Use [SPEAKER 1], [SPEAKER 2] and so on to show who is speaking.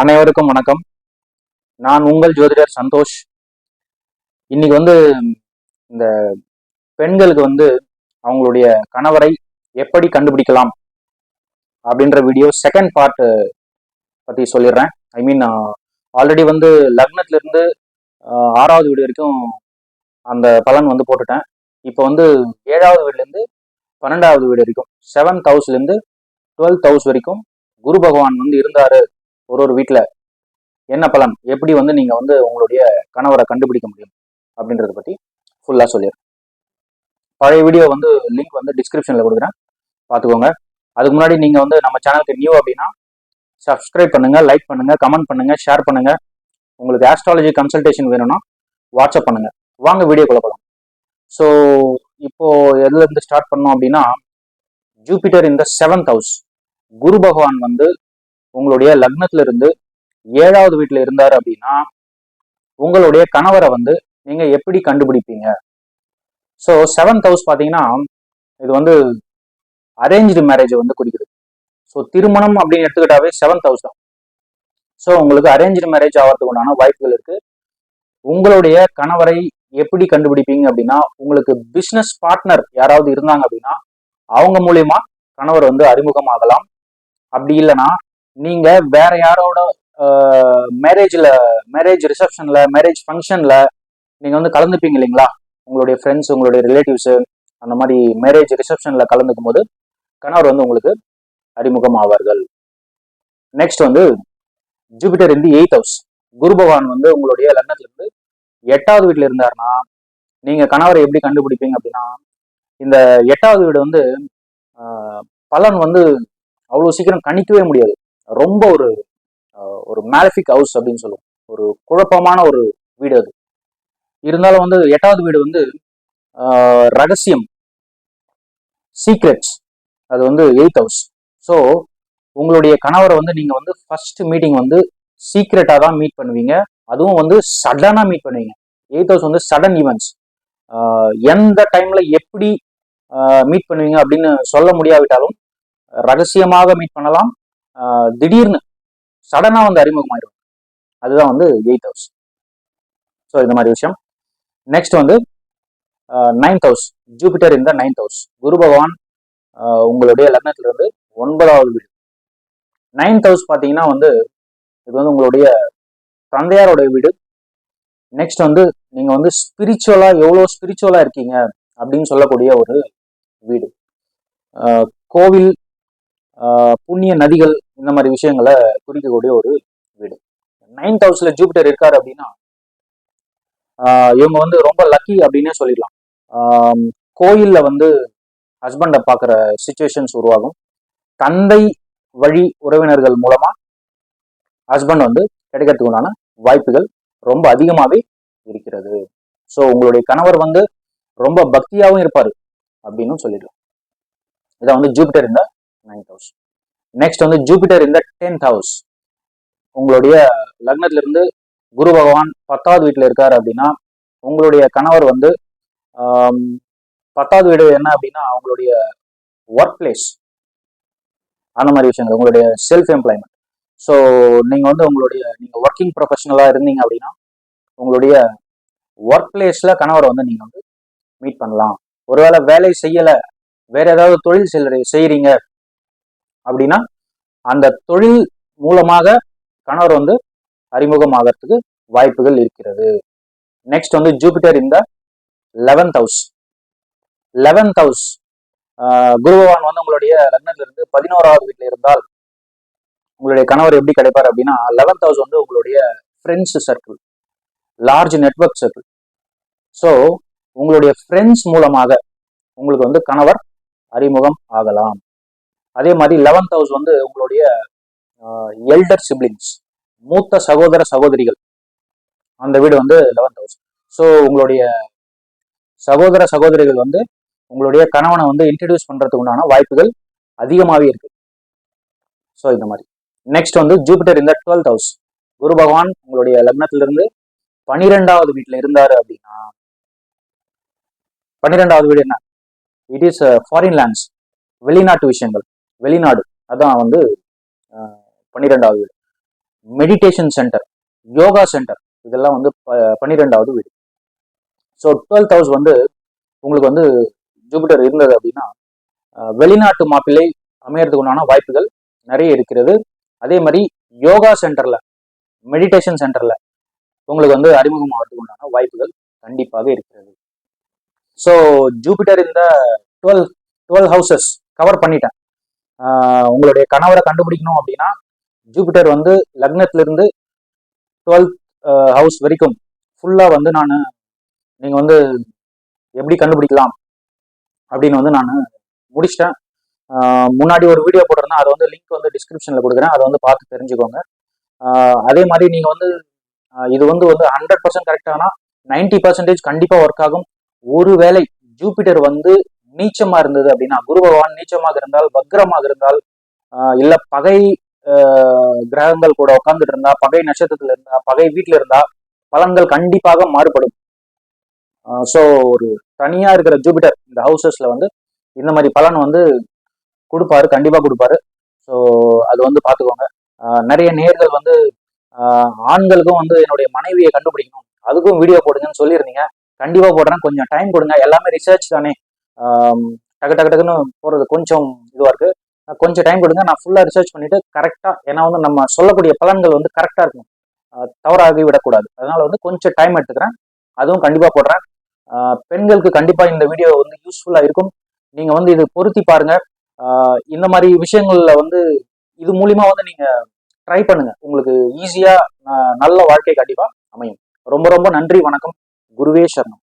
[SPEAKER 1] அனைவருக்கும் வணக்கம். நான் உங்கள் ஜோதிடர் சந்தோஷ். இன்னைக்கு வந்து இந்த பெண்களுக்கு வந்து அவங்களுடைய கணவரை எப்படி கண்டுபிடிக்கலாம் அப்படின்ற வீடியோ செகண்ட் பார்ட் பத்தி சொல்லிடுறேன். ஐ மீன் ஆல்ரெடி வந்து லக்னத்துல இருந்து ஆறாவது வீடு வரைக்கும் அந்த பலன் வந்து போட்டுட்டேன். இப்போ வந்து ஏழாவது வீடுலேருந்து பன்னெண்டாவது வீடு வரைக்கும் செவன்த் ஹவுஸ்லேருந்து டுவெல்த் ஹவுஸ் வரைக்கும் குரு பகவான் வந்து இருந்தாரு. ஒரு ஒரு வீட்டில் என்ன பலன்? எப்படி வந்து நீங்கள் வந்து உங்களுடைய கணவரை கண்டுபிடிக்க முடியும்? அப்படின்றத பற்றி ஃபுல்லாக சொல்லிடுறேன் பழைய வீடியோ வந்து லிங்க் வந்து டிஸ்கிரிப்ஷனில் கொடுக்குறேன். பார்த்துக்கோங்க. அதுக்கு முன்னாடி நீங்கள் வந்து நம்ம சேனலுக்கு நியூ அப்படின்னா சப்ஸ்கிரைப் பண்ணுங்கள் லைக் பண்ணுங்கள் கமெண்ட் பண்ணுங்கள் ஷேர் பண்ணுங்கள் உங்களுக்கு ஆஸ்ட்ராலஜி கன்சல்டேஷன் வேணும்னா வாட்ஸ்அப் பண்ணுங்கள் வாங்க வீடியோக்குள்ள போகலாம் ஸோ இப்போ எதுலேருந்து ஸ்டார்ட் பண்ணோம் அப்படின்னா ஜூபிட்டர் இந்த செவன்த் ஹவுஸ் குரு பகவான் வந்து உங்களுடைய லக்னத்துல இருந்து ஏழாவது வீட்டுல இருந்தாரு அப்படின்னா உங்களுடைய கணவரை வந்து நீங்க எப்படி கண்டுபிடிப்பீங்க? ஸோ செவன்த் ஹவுஸ் பார்த்தீங்கன்னா இது வந்து அரேஞ்சு மேரேஜ் வந்து குறிக்குது. ஸோ திருமணம் அப்படின்னு எடுத்துக்கிட்டாவே செவன்த் ஹவுஸ் தான். ஸோ உங்களுக்கு அரேஞ்சு மேரேஜ் ஆகிறதுக்கு உண்டான வாய்ப்புகள் இருக்கு. உங்களுடைய கணவரை எப்படி கண்டுபிடிப்பீங்க அப்படின்னா உங்களுக்கு பிஸ்னஸ் பார்ட்னர் யாராவது இருந்தாங்க அப்படின்னா அவங்க மூலயமா கணவர் வந்து அறிமுகமாகலாம். அப்படி இல்லைன்னா நீங்க வேற யாரோட மேரேஜ்ல மேரேஜ் ரிசப்ஷன்ல மேரேஜ் ஃபங்க்ஷன்ல நீங்க வந்து கலந்துப்பீங்க இல்லைங்களா? உங்களுடைய ஃப்ரெண்ட்ஸ் உங்களுடைய ரிலேட்டிவ்ஸ் அந்த மாதிரி மேரேஜ் ரிசப்ஷன்ல கலந்துக்கும் போது கணவர் வந்து உங்களுக்கு அறிமுகம் ஆவார்கள். நெக்ஸ்ட் வந்து ஜூபிட்டர் இருந்து எயித் ஹவுஸ் குரு பகவான் வந்து உங்களுடைய லக்னத்துல இருந்து எட்டாவது வீட்டில் இருந்தாருன்னா நீங்க கணவரை எப்படி கண்டுபிடிப்பீங்க அப்படின்னா இந்த எட்டாவது வீடு வந்து பலன் வந்து அவ்வளோ சீக்கிரம் கணிக்கவே முடியாது. ரொம்ப ஒரு ஒரு மேலிஃபிக் ஹவுஸ் அப்படின்னு சொல்லுவோம். ஒரு குழப்பமான ஒரு வீடு அது. இருந்தாலும் வந்து எட்டாவது வீடு வந்து ரகசியம். சீக்ரெட்ஸ் அது வந்து எயித் ஹவுஸ் ஸோ உங்களுடைய கணவரை வந்து நீங்கள் வந்து ஃபர்ஸ்ட் மீட்டிங் வந்து சீக்ரெட்டாக தான் மீட் பண்ணுவீங்க. அதுவும் வந்து சடனாக மீட் பண்ணுவீங்க. எயித் ஹவுஸ் வந்து சடன் ஈவெண்ட்ஸ் எந்த டைமில் எப்படி மீட் பண்ணுவீங்க அப்படின்னு சொல்ல முடியாவிட்டாலும் ரகசியமாக மீட் பண்ணலாம். திடீர்னு சடனாக வந்து அறிமுகமாயிடும் அதுதான் வந்து எயித் ஹவுஸ் ஸோ இந்த மாதிரி விஷயம். நெக்ஸ்ட் வந்து நைன்த் ஹவுஸ் ஜூபிட்டர் இந்த நைன்த் ஹவுஸ் குரு பகவான் உங்களுடைய லக்னத்துல இருந்து ஒன்பதாவது வீடு. நைன்த் ஹவுஸ் பார்த்தீங்கன்னா வந்து இது வந்து உங்களுடைய தந்தையாருடைய வீடு. நெக்ஸ்ட் வந்து நீங்கள் வந்து ஸ்பிரிச்சுவலாக எவ்வளோ ஸ்பிரிச்சுவலாக இருக்கீங்க அப்படின்னு சொல்லக்கூடிய ஒரு வீடு. கோவில் புண்ணிய நதிகள் இந்த மாதிரி விஷயங்களை குறிக்கக்கூடிய ஒரு வீடு. நைன்த் ஹவுஸ்ல ஜூபிட்டர் இருக்காரு அப்படின்னா இவங்க வந்து ரொம்ப லக்கி அப்படின்னே சொல்லிடலாம். கோயிலில் கோயில்ல வந்து ஹஸ்பண்டை பார்க்குற சுச்சுவேஷன்ஸ் உருவாகும். தந்தை வழி உறவினர்கள் மூலமா ஹஸ்பண்ட் வந்து கிடைக்கிறதுக்கு உண்டான வாய்ப்புகள் ரொம்ப அதிகமாகவே இருக்கிறது. ஸோ உங்களுடைய கணவர் வந்து ரொம்ப பக்தியாகவும் இருப்பார் அப்படின்னு சொல்லிடலாம். இதான் வந்து ஜூபிட்டர் இந்த நைன்த் ஹவுஸ் நெக்ஸ்ட் வந்து ஜூபிட்டர் இந்த டென்த் ஹவுஸ் உங்களுடைய லக்னத்துல இருந்து குரு பகவான் பத்தாவது வீட்டில் இருக்கார் அப்படின்னா உங்களுடைய கணவர் வந்து பத்தாவது வீடு என்ன அப்படின்னா அவங்களுடைய ஒர்க் பிளேஸ் அந்த மாதிரி விஷயங்கள் உங்களுடைய செல்ஃப் எம்ப்ளாய்மெண்ட் ஸோ நீங்கள் வந்து உங்களுடைய நீங்கள் ஒர்க்கிங் ப்ரொஃபஷனலாக இருந்தீங்க அப்படின்னா உங்களுடைய ஒர்க் பிளேஸில் கணவரை வந்து நீங்கள் வந்து மீட் பண்ணலாம். ஒருவேளை வேலை செய்யலை வேற ஏதாவது தொழில் செல் செய்கிறீங்க அப்படின்னா அந்த தொழில் மூலமாக கணவர் வந்து அறிமுகமாகறதுக்கு வாய்ப்புகள் இருக்கிறது. நெக்ஸ்ட் வந்து ஜூபிட்டர் இந்த eleventh house eleventh house Guru Bhagavan வந்து உங்களுடைய லக்னத்துல இருந்து பதினோராவது வீட்டில் இருந்தால் உங்களுடைய கணவர் எப்படி கிடைப்பார் அப்படின்னா லெவன்த் ஹவுஸ் வந்து உங்களுடைய friends circle large network circle so உங்களுடைய ஃப்ரெண்ட்ஸ் மூலமாக உங்களுக்கு வந்து கணவர் அறிமுகம் ஆகலாம். அதே மாதிரி லெவன்த் ஹவுஸ் வந்து உங்களுடைய எல்டர் சிப்ளிங்ஸ் மூத்த சகோதர சகோதரிகள். அந்த வீடு வந்து லெவன்த் ஹவுஸ் ஸோ உங்களுடைய சகோதர சகோதரிகள் வந்து உங்களுடைய கணவனை வந்து இன்ட்ரடியூஸ் பண்ணுறதுக்கு உண்டான வாய்ப்புகள் அதிகமாகவே இருக்கு. ஸோ இந்த மாதிரி. நெக்ஸ்ட் வந்து ஜூபிட்டர் இந்த டுவெல்த் ஹவுஸ் குரு பகவான் உங்களுடைய லக்னத்திலிருந்து பனிரெண்டாவது வீட்டில் இருந்தார் அப்படின்னா பன்னிரெண்டாவது வீடு என்ன? இட் இஸ் ஃபாரின் லேண்ட்ஸ் வெளிநாட்டு விஷயங்கள். வெளிநாடு. அதான் வந்து பன்னிரெண்டாவது வீடு. மெடிடேஷன் சென்டர் யோகா சென்டர் இதெல்லாம் வந்து ப- பன்னிரெண்டாவது வீடு. ஸோ டுவெல்த் ஹவுஸ் வந்து உங்களுக்கு வந்து ஜூபிட்டர் இருந்தது அப்படின்னா வெளிநாட்டு மாப்பிள்ளை அமையறதுக்கு உண்டான வாய்ப்புகள் நிறைய இருக்கிறது. அதே மாதிரி யோகா சென்டர்ல மெடிடேஷன் சென்டர்ல உங்களுக்கு வந்து அறிமுகம் ஆகிறதுக்கு உண்டான வாய்ப்புகள் கண்டிப்பாக இருக்கிறது. ஸோ ஜூபிட்டர் இந்த டுவெல் டுவெல் ஹவுசஸ் கவர் பண்ணிட்டேன். உங்களுடைய கணவரை கண்டுபிடிக்கணும் அப்படின்னா ஜூபிட்டர் வந்து லக்னத்திலிருந்து டுவெல்த் ஹவுஸ் வரைக்கும் ஃபுல்லாக வந்து நான் நீங்கள் வந்து எப்படி கண்டுபிடிக்கலாம் அப்படின்னு வந்து நான் முடிச்சிட்டேன். முன்னாடி ஒரு வீடியோ போட்டிருந்தேன். அதை வந்து லிங்க் வந்து டிஸ்கிரிப்ஷனில் கொடுக்குறேன். அதை வந்து பார்த்து தெரிஞ்சுக்கோங்க. அதே மாதிரி நீங்கள் வந்து இது வந்து வந்து ஹண்ட்ரட் பர்சன்ட் கரெக்டானா நைன்டி பர்சன்டேஜ் கண்டிப்பாக ஒர்க் ஆகும். ஒருவேளை ஜூபிட்டர் வந்து நீச்சமா இருந்தது அப்படின்னா குரு பகவான் நீச்சமாக இருந்தால் வக்ரமாக இருந்தால் இல்ல பகை கிரகங்கள் கூட உட்காந்துட்டு இருந்தா பகை நட்சத்திரத்துல இருந்தா பகை வீட்டுல இருந்தா பலன்கள் கண்டிப்பாக மாறுபடும். ஸோ ஒரு தனியா இருக்கிற ஜூபிட்டர் இந்த ஹவுசஸ்ல வந்து இந்த மாதிரி பலன் வந்து கொடுப்பாரு கண்டிப்பா கொடுப்பாரு. ஸோ அது வந்து பார்த்துக்கோங்க நிறைய நேர்கள் வந்து ஆண்களுக்கும் வந்து என்னுடைய மனைவியை கண்டுபிடிக்கணும். அதுக்கும் வீடியோ போடுங்கன்னு சொல்லியிருந்தீங்க. கண்டிப்பா போடுறேன். கொஞ்சம் டைம் கொடுங்க. எல்லாமே ரிசர்ச் தானே. டக்கு டக்கு டக்குன்னு போகிறது கொஞ்சம் இதுவாக இருக்குது கொஞ்சம் டைம் கொடுங்க. நான் ஃபுல்லாக ரிசர்ச் பண்ணிவிட்டு கரெக்டாக ஏன்னா வந்து நம்ம சொல்லக்கூடிய பலன்கள் வந்து கரெக்டாக இருக்கும் தவறாகி விடக்கூடாது. அதனால் வந்து கொஞ்சம் டைம் எடுத்துக்கிறேன். அதுவும் கண்டிப்பாக போடுறேன். பெண்களுக்கு கண்டிப்பாக இந்த வீடியோ வந்து யூஸ்ஃபுல்லாக இருக்கும். நீங்கள் வந்து இது பொருத்தி பாருங்கள் இந்த மாதிரி விஷயங்களில் வந்து இது மூலிமா வந்து நீங்கள் ட்ரை பண்ணுங்கள் உங்களுக்கு ஈஸியாக நல்ல வாழ்க்கை கண்டிப்பாக அமையும். ரொம்ப ரொம்ப நன்றி. வணக்கம். குருவே சரணம்.